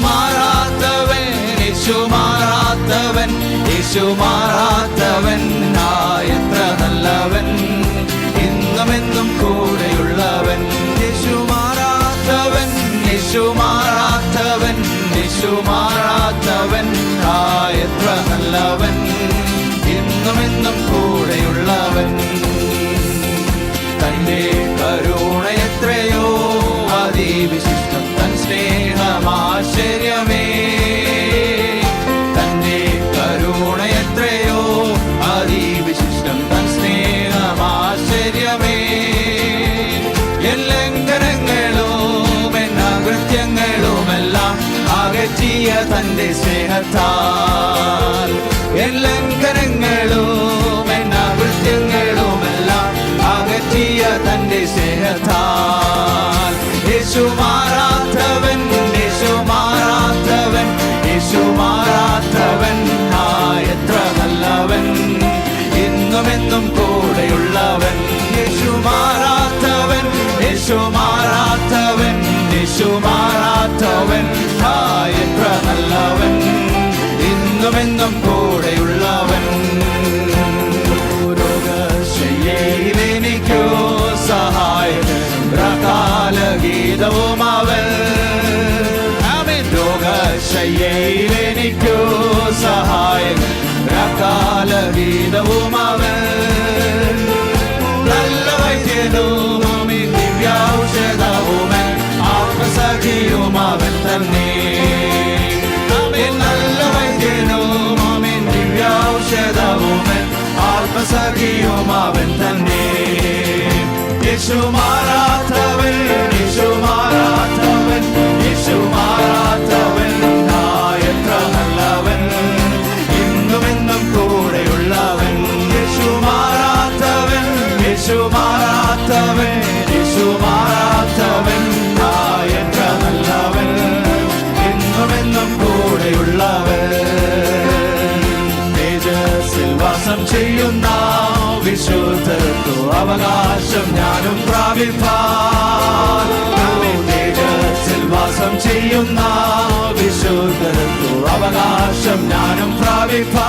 മാറാത്തവൻ യേശു മാറാത്തവൻ യേശു മാറാത്തവൻ എത്ര നല്ലവൻ. ഇന്നും എന്നും കൂടെയുള്ളവൻ യേശു മാറാത്തവൻ യേശു മാറാത്തവൻ യേശു മാറാത്തവൻ എത്ര നല്ലവൻ. ഇന്നും എന്നും കൂടെയുള്ളവൻ. തന്റെ കരുണ എത്രയോ അതിവിശിഷ്ടം തൻ സ്നേഹമാശ്ചര്യമേ തന്റെ കരുണ എത്രയോ അതിവിശിഷ്ടം തൻ സ്നേഹമാശ്ചര്യമേ എല്ലങ്കരങ്ങളും എന്നകൃത്യങ്ങളുമെല്ലാം അകറ്റിയ തന്റെ സ്നേഹത്താൽ. എല്ലങ്കരങ്ങളും എന്നകൃത്യങ്ങളുമെല്ലാം അകറ്റിയ തന്റെ സ്നേഹത്താൽ. യേശു യേശു മാറാത്തവൻ ആ എത്ര നല്ലവൻ എന്നും കൂടെയുള്ളവൻ. യേശു മാറാത്തവൻ യേശു മാറാത്തവൻ യേശു മാറാത്തവൻ എത്ര നല്ലവൻ ഇന്നും എന്നും പ്രകാലഗീതവും അവൻ. നല്ല വൈദ്യനും അമി ദിവ്യൗഷധവുമൻ ആത്മസഖിയും അവൻ തന്നെ. നല്ല വൈദ്യനും അമി ദിവ്യൗഷധവുമൻ ആത്മസഖിയും അവൻ തന്നെ. യേശു മാറാത്തവൻ യേശു മാറാത്തവൻ യേശു മാറാത്തവൻ എത്ര നല്ലവൻ ഇന്നും എന്നും കൂടെയുള്ളവൻ തേജസ്സിൽ വാസം ചെയ്യുന്ന വിശുദ്ധർക്കു അവകാശം ഞാനും പ്രാപിപ്പാൻ തേജസ്സിൽ വാസം ചെയ്യുന്ന വിശുദ്ധർക്കു അവകാശം ഞാനും പ്രാപിപ്പാൻ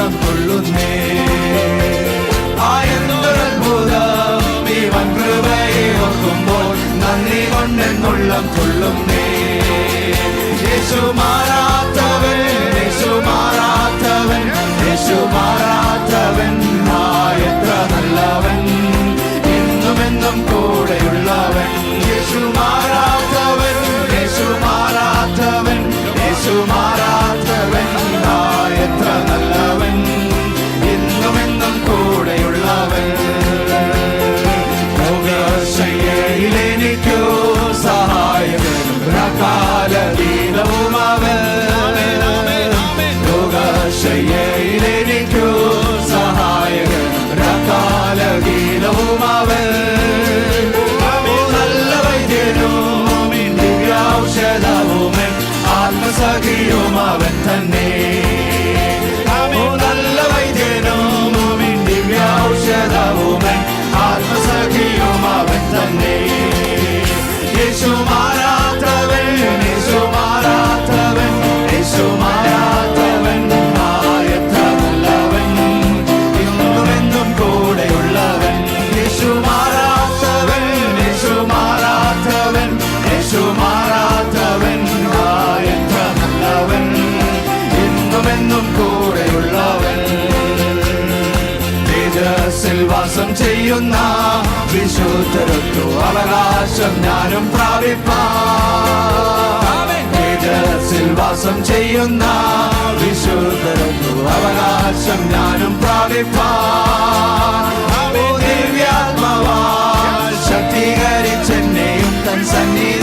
കൊണ്ടെന്നുള്ളം കൊള്ളുന്നേ ആയെന്നൊരത്ഭുതം ഇവൻ കൃപയെ ഓർക്കുമ്പോൾ നന്ദി കൊണ്ടെന്നുള്ളം കൊള്ളുന്നേ യേശു മാറാത്തവൻ യേശു മാറാത്തവൻ യേശു മാറാത്തവൻ പൊഴിയുന്ന വിശുദ്ധരത്തു അവകാശം ഞാനും പ്രാപിപ്പാസിൽ വാസം ചെയ്യുന്ന വിശുദ്ധരത്തു അവകാശം ഞാനും പ്രാപിപ്പാ. ശക്തീകരിച്ചെന്നെയും തൻ സന്നിധി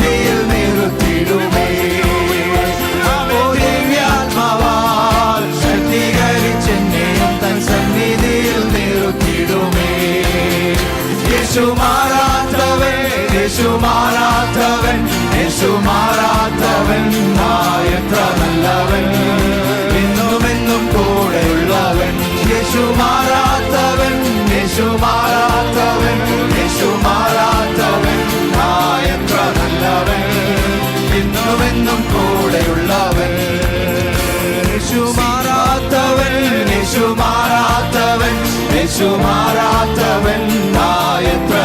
യേശു മാറാത്തവൻ നായത്ര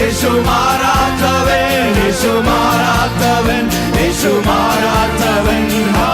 യേശു മാറാത്തവൻ യേശു മാറാത്തവൻ യേശു മാറാത്തവൻ.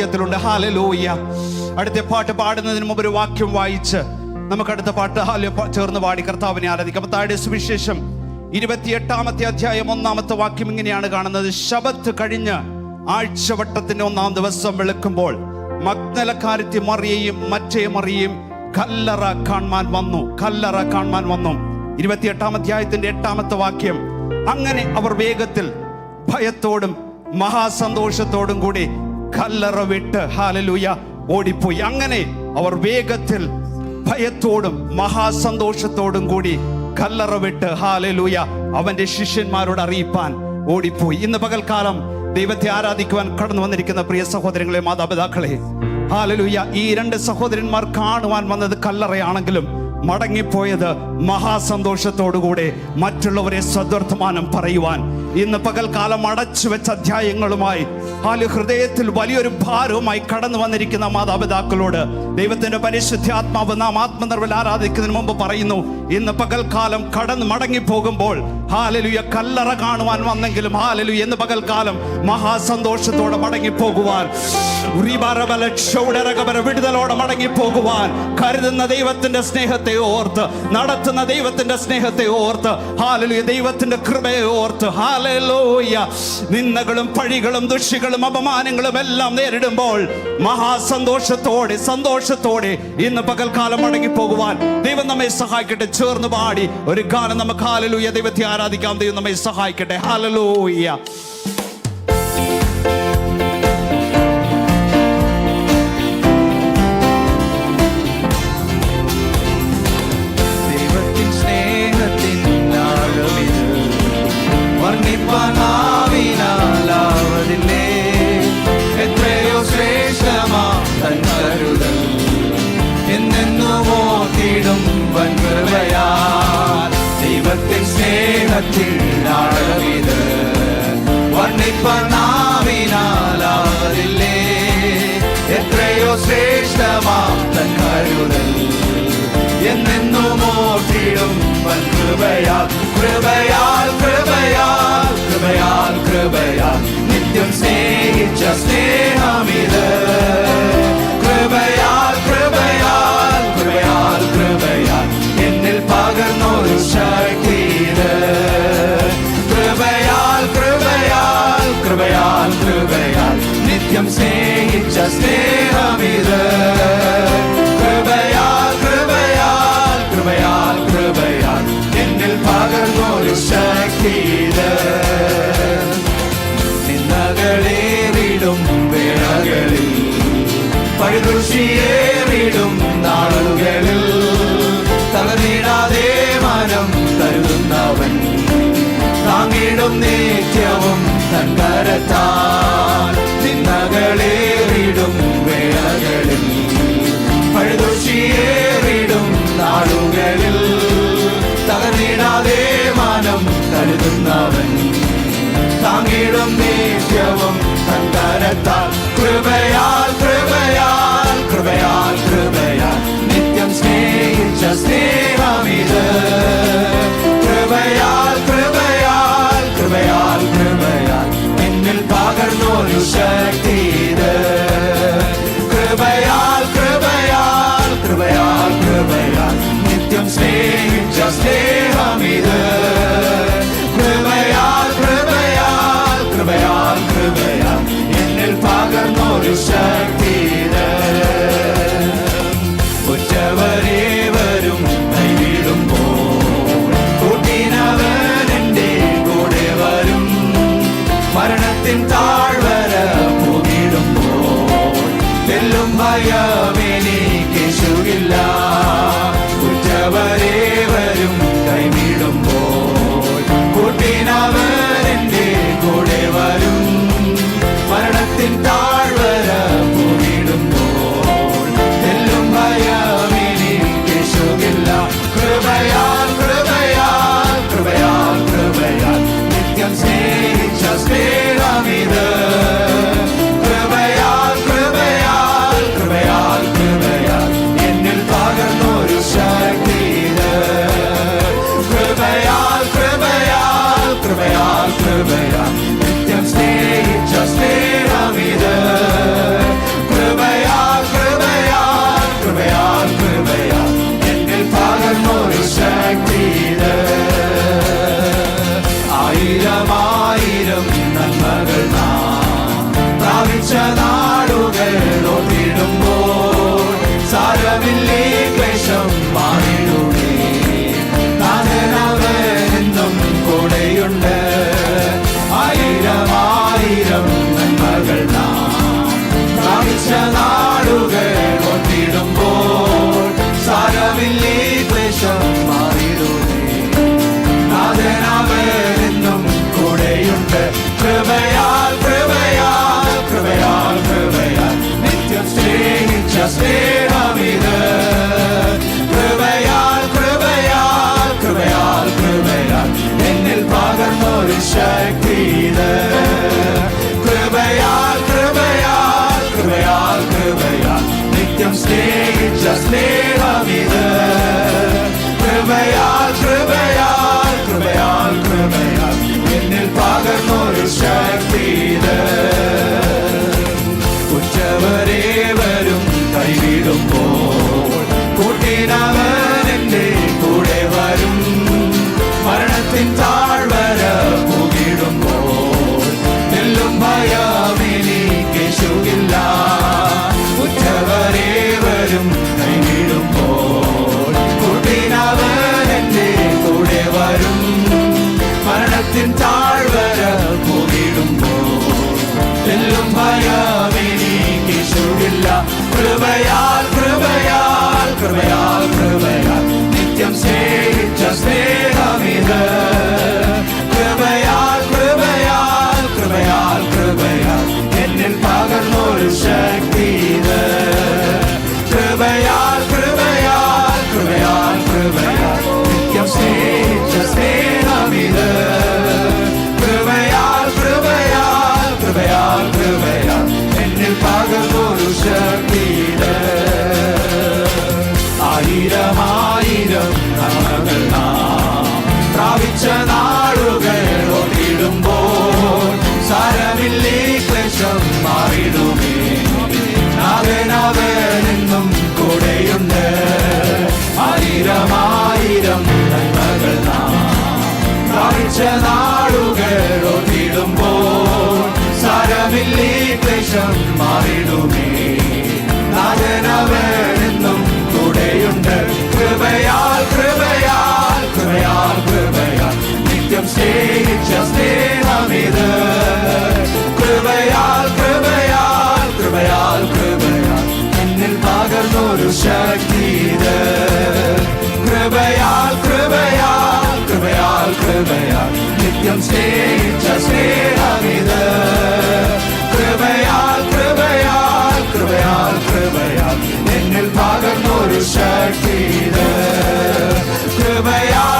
മധ്യത്തിലുണ്ട് ഹാലലൂയ അടുത്ത പാട്ട് പാടുന്നതിന് മുമ്പ് ഒരു വാക്യം വായിച്ച് നമുക്ക് അടുത്ത പാട്ട് ഹാല ചേർന്ന് പാടി കർത്താവിനെ ആരാധിക്കാം. താഴെ സുവിശേഷം ഇരുപത്തിയെട്ടാമത്തെ അധ്യായം ഒന്നാമത്തെ വാക്യം ഇങ്ങനെയാണ് കാണുന്നത്. ശബത്ത് കഴിഞ്ഞ് ആഴ്ചവട്ടത്തിന്റെ ഒന്നാം ദിവസം വെളുക്കുമ്പോൾ മഗ്നലക്കാരത്തി മറിയയും മറ്റേ മറിയയും കല്ലറ കാണാൻ വന്നു. കല്ലറ കാണാൻ വന്നു. ഇരുപത്തിയെട്ടാം അധ്യായത്തിന്റെ എട്ടാമത്തെ വാക്യം. അങ്ങനെ അവർ വേഗത്തിൽ ഭയത്തോടും മഹാസന്തോഷത്തോടും കൂടി കല്ലറ വിട്ട് ഹാലലൂയ ഓടിപ്പോയി. അങ്ങനെ അവർ വേഗത്തിൽ ഭയത്തോടും മഹാസന്തോഷത്തോടും കൂടി കല്ലറ വിട്ട് ഹാലലൂയ അവന്റെ ശിഷ്യന്മാരോട് അറിയിപ്പാൻ ഓടിപ്പോയി. ഇന്ന് പകൽക്കാലം ദൈവത്തെ ആരാധിക്കുവാൻ കടന്നു വന്നിരിക്കുന്ന പ്രിയ സഹോദരങ്ങളെ മാതാപിതാക്കളെ ഹാലലൂയ ഈ രണ്ട് സഹോദരന്മാർ കാണുവാൻ വന്നത് കല്ലറയാണെങ്കിലും മടങ്ങിപ്പോയത് മഹാസന്തോഷത്തോടുകൂടെ മറ്റുള്ളവരെ സദ്വർത്തമാനം പറയുവാൻ. ഇന്ന് പകൽക്കാലം അടച്ചു വെച്ച അധ്യായങ്ങളുമായി ഹാൽ ഹൃദയത്തിൽ വലിയൊരു ഭാരവുമായി കടന്നു വന്നിരിക്കുന്ന മാതാപിതാക്കളോട് ദൈവത്തിന്റെ പരിശുദ്ധാത്മാവ് നാം ആത്മനിർവൽ ആരാധിക്കുന്നതിന് മുമ്പ് പറയുന്നു ഇന്ന് പകൽക്കാലം കടന്ന് മടങ്ങി പോകുമ്പോൾ ഹാലലുയ കല്ലറ കാണുവാൻ വന്നെങ്കിലും ഹാലലു എന്ന് പകൽക്കാലം മഹാസന്തോഷത്തോടെ മടങ്ങി പോകുവാൻ വിടുതലോടെ മടങ്ങി പോകുവാൻ കരുതുന്ന ദൈവത്തിന്റെ സ്നേഹത്തെ ഓർത്ത് നടത്തുന്ന ദൈവത്തിന്റെ സ്നേഹത്തെ ഓർത്ത് ഹാലലുയ ദൈവത്തിന്റെ കൃപയെ ഓർത്ത് ഹാലലോയ. നിന്ദകളും പഴികളും ദുഷികളും അപമാനങ്ങളും എല്ലാം നേരിടുമ്പോൾ മഹാസന്തോഷത്തോടെ സന്തോഷത്തോടെ ഇന്ന് പകൽക്കാലം മടങ്ങി പോകുവാൻ ദൈവം നമ്മെ സഹായിക്കട്ടെ. ചേർന്ന് പാടി ഒരു ഗാനം നമുക്ക് ഹാലലൂയ ദൈവത്തെ ആരാധിക്കാം. ദൈവം നമ്മെ സഹായിക്കട്ടെ. ഹാലലൂയ. ആഴമിത് വർണിപ്പാനാവിനാലാവതില്ലേ എത്രയോ ശ്രേഷ്ഠമാം തൻ കരുതൽ എന്നെന്നും ഓർത്തിടും കൃപയാൽ. കൃപയാൽ കൃപയാൽ കൃപയാൽ കൃപയാൽ. നിത്യം സ്നേഹിച്ച സ്നേഹമിത്. കൃപയാൽ കൃപയാൽ കൃപയാൽ എന്നിൽ പകർന്നൊരു ശക്തിയത് കൃപയാൽ കൃപയാൽ നിത്യം സ്നേഹിച്ച സ്നേഹമിത്. കൃപയാൽ കൃപയാൽ കൃപയാൽ കൃപയാൽ എന്നിൽ പകർന്നൊരു ശക്തിയത്. നിന്നകളേറിടും വേളകളിൽ പഴുതുഷിയേറിടും നാളുകളിൽ. തകർന്നിടാതെ മനം കരുതുന്നവൻ താങ്ങിടും നിത്യവും കരത്താൽ നിന്നകളേറിടും വേളകളിൽ. പഴുതുഷിയേറിടും നാളുകളിൽ. തകർന്നിടാതെ മാനം കരുതുന്നവൻ. താങ്ങിടും നിത്യവും തൻ കരത്താൽ. കൃപയാൽ കൃപയാൽ കൃപയാൽ. I'll be there. സ്നേഹമിത് കൃപയാൽ കൃപയാൽ കൃപയാൽ കൃപയാൽ എന്നിൽ പകർന്നൊരു ശക്തി ഇത് സ്നേഹ നിത്യം സ്നേഹിച്ച സ്നേഹമിത് നാളുകളൊതിടുമ്പോൾ സാരമില്ലേ ക്ലേശം മാറിടുമേ. നാജനവനെന്നും കൂടെയുണ്ട്. കൃപയാൽ കൃപയാൽ കൃപയാൽ കൃപയാൽ. നിത്യം സ്നേഹിച്ച സ്നേഹമിത്. കൃപയാൽ കൃപയാൽ കൃപയാൽ കൃപയാൽ. എന്നിൽ പകർന്നൊരു ശക്തി കൃപയാൽ കൃപയാൽ kılmayar kılmayar Nityam sneha sneha vida Kılmayar kılmayar kılmayar kılmayar Ennil pagan oru şartıydı Kılmayar